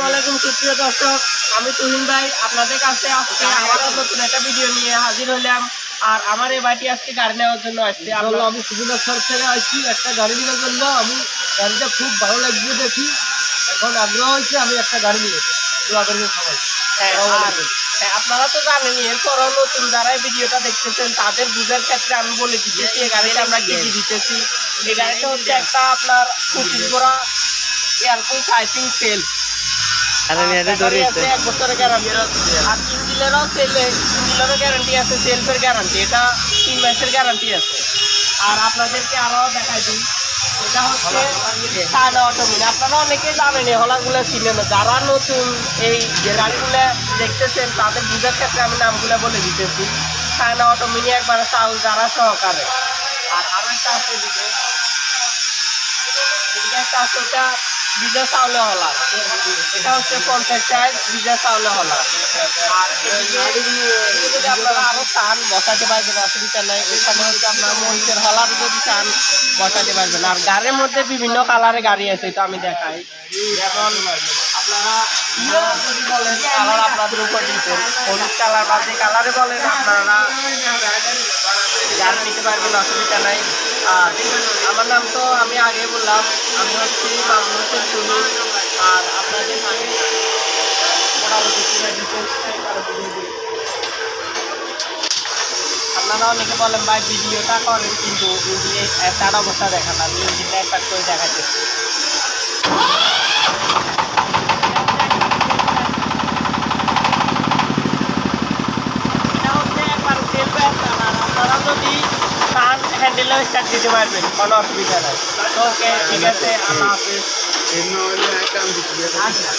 আসসালামু আলাইকুম সুপ্রিয় দর্শক আমি তুহিন ভাই আপনাদের কাছে আজকে আবারও নতুন একটা ভিডিও নিয়ে হাজির হলাম। আর আমার এই বাড়িটি আজকে গাড়ি নেওয়ার জন্য আসছে। আমি সুবিধা সর থেকে আসছি। একটা গাড়ি নেওয়ার জন্য আমি গাড়িটা খুব ভালো লাগবে দেখি। এখন আগ্রহ হয়েছে আমি একটা গাড়ি নিয়ে দোয়া করবেন সবাই। হ্যাঁ। হ্যাঁ, আপনারা তো জানেন এরপরও নতুন যারা ভিডিওটা দেখতেছেন তাদের বুঝার ক্ষেত্রে আমি বলে দিতেছি এই গাড়িটা আমরা কি দিতেছি। এই গাড়িটা হচ্ছে একটা আপনার পঁচিশ গোড়া এয়ারকুল সাইপিং সেল। এক বছরের গ্যারান্টি আর তিন দিলেরও সেল তিন দিলেরও গ্যারান্টি আছে সেলফের গ্যারান্টি এটা তিন মাসের গ্যারান্টি আছে। আর আপনাদেরকে আরও দেখাই দিই। এটা হচ্ছে চায়না অটোমিন আপনারা অনেকেই জানেন এই হলাগুলো যারা নতুন এই গাড়িগুলো দেখতেছেন তাদের বুঝার ক্ষেত্রে আমি নামগুলো বলে দিতেছি। চায়না অটোমিনি একবার চাউল যারা সহকারে। আর আরও একটা আছে এদিকে। এদিকে একটা আছে ওটা বিজয় চাউলে হলা। এটা হচ্ছে পঞ্চাশ চাইজ বিজয় চাউলে হলা। আর যদি আপনারা আরও চান বসাতে পারবেন, অসুবিধা নাই। এখানে হচ্ছে আপনার মহিষের হলার যদি চান বসাতে পারবেন। আর গাড়ির মধ্যে বিভিন্ন কালারের গাড়ি আছে, এটা আমি দেখাই। যেমন আপনারা কালার আপনাদের উপর দিচ্ছেন হলুদ কালার বা যে কালারে বলেন, আপনারা গাড়ি নিতে পারবেন অসুবিধা নাই। আর আমার নাম তো আমি আগে বললাম, আমি হচ্ছি হোসেন টুলু আর। আপনারা অনেকে বলেন, ভাই, ভিডিওটা করেন কিন্তু তার অবস্থা দেখান, আমি ইঞ্জিনটা একটা করে দেখাচ্ছি যদি পান হ্যান্ডেলও স্টার্ট দিতে পারবেন কোনো অসুবিধা নাই। ওকে ঠিক আছে আল্লাহ হাফিজ। আচ্ছা।